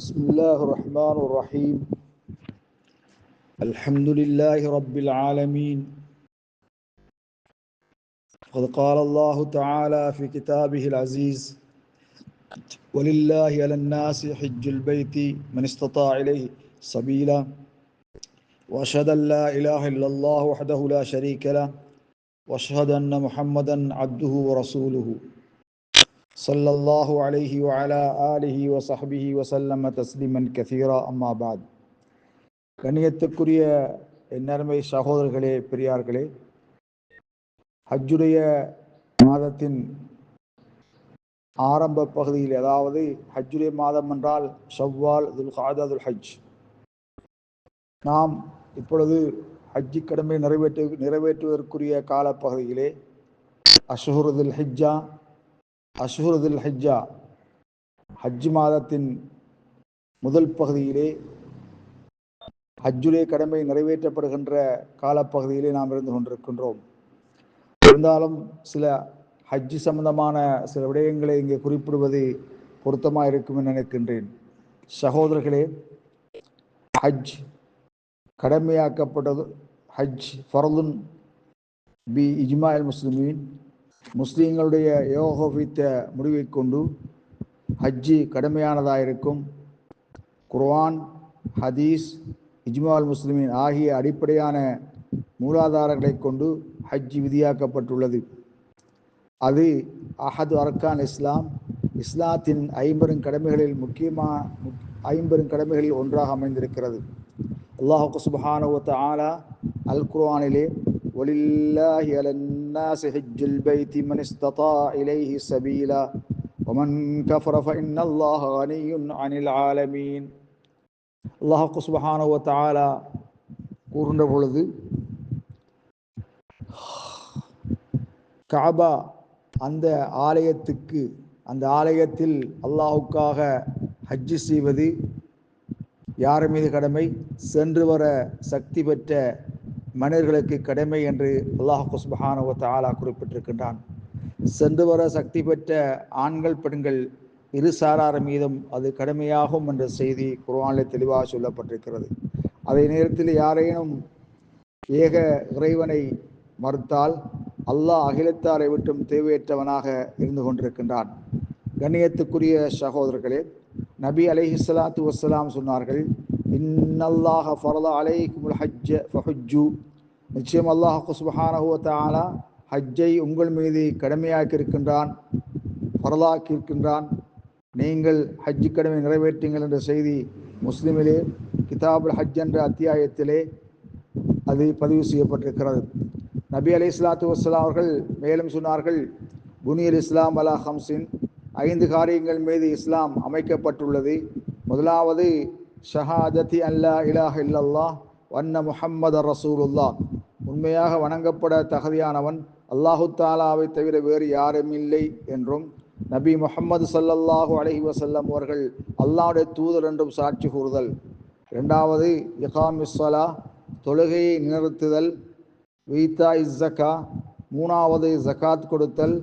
بسم الله الرحمن الرحيم الحمد لله رب العالمين قد قال الله تعالى في كتابه العزيز ولله على الناس حج البيت من استطاع إليه سبيلا وأشهد أن لا إله إلا الله وحده لا شريك له وأشهد أن محمدا عبده ورسوله صلى الله عليه وعلى آله وصحبه وسلم تسليما كثيرا أما بعد கண்ணியத்துக்குரிய எந்நர்மை சகோதரர்களே பெரியார்களே ஹஜ்ஜுடைய மாதத்தின் ஆரம்ப பகுதியில் அதாவது ஹஜ்ஜுடைய மாதம் என்றால் ஷவ்வால் துல் காதாதுல் ஹஜ் நாம் இப்பொழுது ஹஜ்ஜி கடமை நிறைவேற்று நிறைவேற்றுவதற்குரிய காலப்பகுதியிலே அஷுஹுருதுல் ஹிஜ்ஜா அஷ்ஹுரதுல் ஹஜ்ஜா ஹஜ் மாதத்தின் முதல் பகுதியிலே ஹஜ்ஜுலே கடமை நிறைவேற்றப்படுகின்ற காலப்பகுதியிலே நாம் இருந்து கொண்டிருக்கின்றோம். இருந்தாலும் சில ஹஜ்ஜு சம்பந்தமான சில விடயங்களை இங்கே குறிப்பிடுவது பொருத்தமாக இருக்கும் என்று நினைக்கின்றேன். சகோதரர்களே ஹஜ் கடமையாக்கப்பட்டது ஹஜ் ஃபர்துன் பி இஜ்மாயில் முஸ்லிமீன் முஸ்லீம்களுடைய யோகோபித்த முடிவை கொண்டு ஹஜ்ஜி கடமையானதாக இருக்கும் குர்ஆன் ஹதீஸ் இஜ்மால் முஸ்லிமின் ஆகிய அடிப்படையான மூலாதாரங்களை கொண்டு ஹஜ்ஜி விதியாக்கப்பட்டுள்ளது. அது அஹது அர்கான் இஸ்லாம் இஸ்லாத்தின் ஐம்பெரும் கடமைகளில் முக்கியமாக ஐம்பெரும் கடமைகளில் ஒன்றாக அமைந்திருக்கிறது. அல்லாஹு சுபஹானுவத்த ஆலா அல் குர்ஆனிலே ولله على الناس حج البيت من استطاع إليه سبيلا ومن كفر فإن الله غني عن العالمين அல்லாஹ் சுபஹான தாலா கூறுகின்ற பொழுது காபா அந்த ஆலயத்துக்கு அந்த ஆலயத்தில் அல்லாஹுக்காக ஹஜ்ஜு செய்வது யார் மீது கடமை சென்று வர சக்தி பெற்ற மனிதர்களுக்கு கடமை என்று அல்லாஹ் குஸ்பஹானுவ ஆலா குறிப்பிட்டிருக்கின்றான். சென்று வர சக்தி பெற்ற ஆண்கள் பெண்கள் இரு சாரார் மீதும் அது கடமையாகும் என்ற செய்தி குரானில் தெளிவாக சொல்லப்பட்டிருக்கிறது. அதே நேரத்தில் யாரேனும் ஏக இறைவனை மறுத்தால் அல்லாஹ் அகிலத்தாரை விட்டும் தேவையற்றவனாக இருந்து கொண்டிருக்கின்றான். கண்ணியத்துக்குரிய சகோதரர்களே நபி அலைஹி வசலாம் சொன்னார்கள் இன்னல்லாஹ ஃபரத அலைக்குமுல் ஹஜ்ஜ ஃபஹஜ்ஜு நிச்சயம் அல்லாஹு சுபஹானஹு ஹஜ்ஜை உங்கள் மீது கடமையாக்கி இருக்கின்றான் ஃபரலாக்கி இருக்கின்றான் நீங்கள் ஹஜ்ஜு கடமை நிறைவேற்றுங்கள் என்ற செய்தி முஸ்லிமிலே கிதாபுல் ஹஜ் என்ற அத்தியாயத்திலே அது பதிவு செய்யப்பட்டிருக்கிறது நபி அலி இஸ்லாத்து வஸ்லாம் அவர்கள் மேலும் சொன்னார்கள் புனியல் இஸ்லாம் அலா ஹம்சின் ஐந்து காரியங்கள் மீது இஸ்லாம் அமைக்கப்பட்டுள்ளது முதலாவது ஷஹாதத்தி அல்லா இலாஹ் இல்லல்லா வண்ண முஹம்மது ரசூலுல்லா உண்மையாக வணங்கப்பட தகுதியானவன் அல்லாஹு தாலாவை தவிர வேறு யாரும் இல்லை என்றும் நபி முகமது சல்லல்லாஹு அலஹி வசல்லம் அவர்கள் அல்லாவுடைய தூதர் என்றும் சாட்சி கூறுதல். இரண்டாவது இகாம் இஸ்வலா தொழுகையை நிறுத்துதல். வீத்தா இஸ்ஸக்கா மூணாவது ஜக்காத் கொடுத்தல்.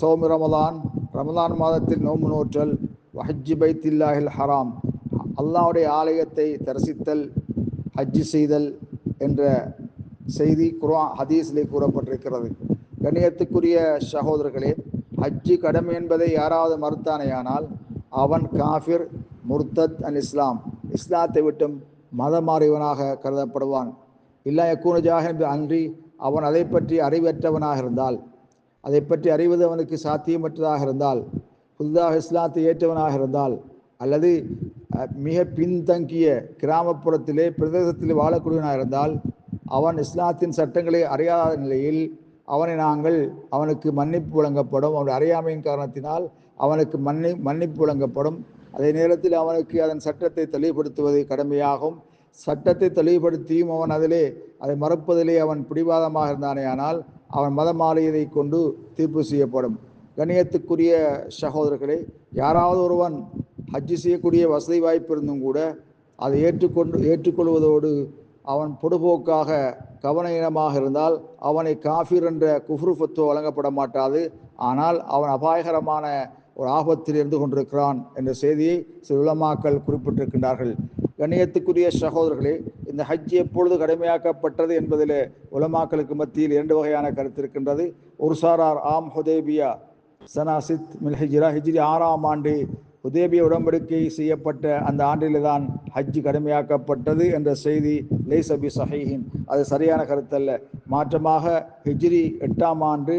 சோமி ரமதான் ரமதான் மாதத்தில் நோம்பு நோற்றல். வஹஜ்ஜி பைத்தில்லாஹில் ஹராம். அல்லாவுடைய ஆலயத்தை தரிசித்தல் ஹஜ்ஜி செய்தல் என்ற செய்தி குரா ஹதீஸிலே கூறப்பட்டிருக்கிறது. கண்ணியத்துக்குரிய சகோதரர்களே ஹஜ்ஜி கடமை என்பதை யாராவது மறுத்தானேயானால் அவன் காஃபிர் முர்தத் அல் இஸ்லாம். இஸ்லாத்தை விட்டும் மதம் மாறியவனாக கருதப்படுவான். இல்லா யக்கூனஜாக என்று அன்றி அவன் அதை பற்றி அறிவற்றவனாக இருந்தால் அதை பற்றி அறிவது அவனுக்கு சாத்தியமற்றதாக இருந்தால் புதிதாக இஸ்லாத்தை ஏற்றவனாக இருந்தால் அல்லது மிக பின்தங்கிய கிராமப்புறத்திலே பிரதேசத்திலே வாழக்கூடியவனாக இருந்தால் அவன் இஸ்லாத்தின் சட்டங்களை அறியாத நிலையில் அவனை நாங்கள் அவனுக்கு மன்னிப்பு வழங்கப்படும். அவனுடைய அறியாமையின் காரணத்தினால் அவனுக்கு மன்னி மன்னிப்பு வழங்கப்படும். அதே நேரத்தில் அவனுக்கு அதன் சட்டத்தை தெளிவுபடுத்துவது கடமையாகும். சட்டத்தை தெளிவுபடுத்தியும் அவன் அதிலே அதை மறுப்பதிலே அவன் பிடிவாதமாக இருந்தானே ஆனால் அவன் மதமாலையதை கொண்டு தீர்ப்பு செய்யப்படும். கணியத்துக்குரிய சகோதரர்களே யாராவது ஒருவன் ஹஜ்ஜு செய்யக்கூடிய வசதி வாய்ப்பு இருந்தும் கூட அதை ஏற்றுக்கொண்டு ஏற்றுக்கொள்வதோடு அவன் பொடுபோக்காக கவனஈனமாக இருந்தால் அவனை காஃபிர் என்ற குஃப்ரு ஃபத்துவ வழங்கப்பட மாட்டாது. ஆனால் அவன் அபாயகரமான ஒரு ஆபத்தில் இருந்து கொண்டிருக்கிறான் என்ற செய்தியை சில உலமாக்கள் குறிப்பிட்டிருக்கின்றார்கள். கண்ணியத்துக்குரிய சகோதரர்களே இந்த ஹஜ் எப்பொழுது கடுமையாக்கப்பட்டது என்பதில் உலமாக்களுக்கு மத்தியில் இரண்டு வகையான கருத்து இருக்கின்றது. ஒரு சாரார் ஆம் ஹுதேபியா சனாசித் மில் ஹிஜ்ரா ஹிஜ்ரி ஆறாம் ஆண்டு உதேபிய உடன்படிக்கை செய்யப்பட்ட அந்த ஆண்டிலே தான் ஹஜ் என்ற செய்தி லேசபி சஹீஹின். அது சரியான கருத்தல்ல. மாற்றமாக ஹிஜ்ரி எட்டாம் ஆண்டு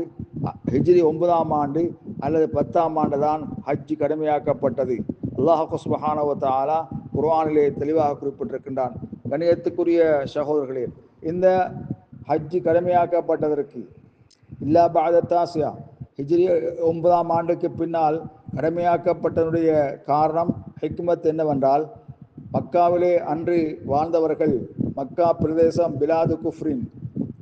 ஹிஜ்ரி ஒன்பதாம் ஆண்டு அல்லது பத்தாம் ஆண்டு தான் ஹஜ் கடுமையாக்கப்பட்டது. அல்லாஹ் சுபஹானவ தஆலா குர்ஆனிலே தெளிவாக குறிப்பிட்டிருக்கின்றான். கணியத்துக்குரிய சகோதரர்களே இந்த ஹஜ்ஜி கடுமையாக்கப்பட்டதற்கு இல்லா பாத தாசியா ஹிஜ்ரி ஒன்பதாம் ஆண்டுக்கு பின்னால் கடமையாக்கப்பட்டதனுடைய காரணம் ஹிக்மத் என்னவென்றால் மக்காவிலே அன்று வாழ்ந்தவர்கள் மக்கா பிரதேசம் பிலாது குஃப்ரின்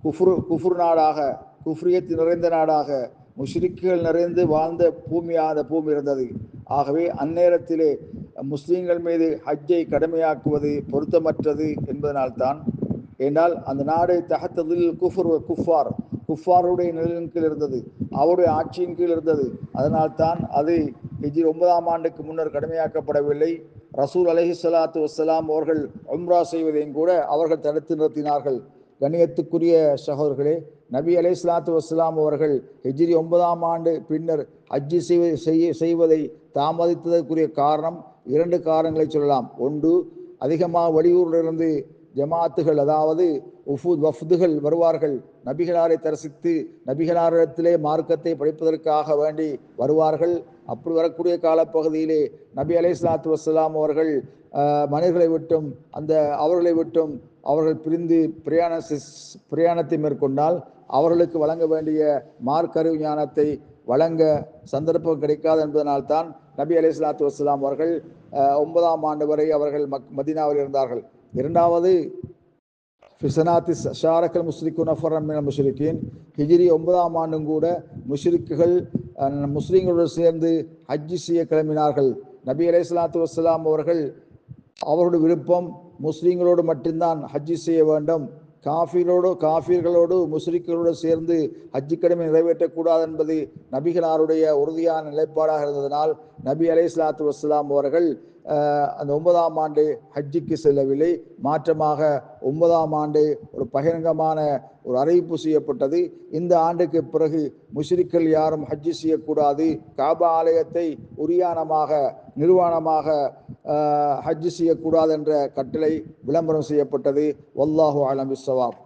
குஃப்ரு குஃப்ரு நாடாக குஃப்ரியத் நிறைந்த நாடாக முஷ்ரிக்குகள் நிறைந்து வாழ்ந்த பூமியாக அந்த பூமி இருந்தது. ஆகவே அந்நேரத்திலே முஸ்லீம்கள் மீது ஹஜ்ஜை கடமையாக்குவது பொருத்தமற்றது என்பதனால்தான் ஏனால் அந்த நாடு தகத்ததில் குஃபர் குஃபார் குஃபாருடைய நிலையின் கீழ் இருந்தது. அவருடைய ஆட்சியின் கீழ் இருந்தது. அதனால்தான் அது ஹிஜி ஒன்பதாம் ஆண்டுக்கு முன்னர் கடுமையாக்கப்படவில்லை. ரசூல் அலஹி சலாத்து வஸ்ஸலாம் அவர்கள் உம்ரா செய்வதையும் கூட அவர்கள் தடுத்து நிறுத்தினார்கள். கண்ணியத்துக்குரிய சகோதரர்களே நபி அலை சலாத்து வஸ்லாம் அவர்கள் ஹிஜ்ரி ஒன்பதாம் ஆண்டு பின்னர் ஹஜ்ஜி செய்ய செய்வதை தாமதித்ததற்குரிய காரணம் இரண்டு காரணங்களை சொல்லலாம். ஒன்று அதிகமாக வெளியூரிலிருந்து ஜமாத்துகள் அதாவது உஃபுத் வஃதுகள் வருவார்கள். நபிகளாரை தரிசித்து நபிகளாரிடத்திலே மார்க்கத்தை படிப்பதற்காக வேண்டி வருவார்கள். அப்படி வரக்கூடிய காலப்பகுதியிலே நபி அலை சலாத்து வசலாம் அவர்கள் மனிதர்களை விட்டும் அந்த அவர்களை விட்டும் அவர்கள் பிரிந்து பிரயாண பிரயாணத்தை மேற்கொண்டால் அவர்களுக்கு வழங்க வேண்டிய மார்க்கறிவு ஞானத்தை வழங்க சந்தர்ப்பம் கிடைக்காது என்பதனால்தான் நபி அலை சலாத்து வசலாம் அவர்கள் ஒன்பதாம் ஆண்டு வரை அவர்கள் மக் மதீனாவில் இருந்தார்கள். இரண்டாவது ஃபிசனாத்தி ஷாரக்கல் முஸ்லிக்கு நஃபரம் மின முஷ்ரிக்கின் ஹிஜ்ரி ஒன்பதாம் ஆண்டும் கூட முஷ்ரிக்குகள் முஸ்லீம்களுடன் சேர்ந்து ஹஜ்ஜி செய்ய கிளம்பினார்கள். நபி அலை சலாத்து வசலாம் அவர்கள் அவருடைய விருப்பம் முஸ்லீம்களோடு மட்டும்தான் ஹஜ்ஜி செய்ய வேண்டும். காஃபிரோடு காஃபிர்களோடு முஸ்லிம்களோடு சேர்ந்து ஹஜ்ஜி கடமை நிறைவேற்றக்கூடாது என்பது நபிகளாருடைய உறுதியான நிலைப்பாடாக இருந்ததனால் நபி அலை சலாத்து வசலாம் அவர்கள் அந்த ஒன்பதாம் ஆண்டு ஹஜ்ஜிக்கு செல்லவில்லை. மாற்றமாக ஒன்பதாம் ஆண்டு ஒரு பகிரங்கமான ஒரு அறிவிப்பு செய்யப்பட்டது. இந்த ஆண்டுக்கு பிறகு முஷ்ரிக்கள் யாரும் ஹஜ்ஜி செய்யக்கூடாது. காபா ஆலயத்தை உரியானமாக நிர்வாணமாக ஹஜ்ஜி செய்யக்கூடாது என்ற கட்டளை விளம்பரம் செய்யப்பட்டது. வல்லாஹு அலம் பிஸ்ஸவாப்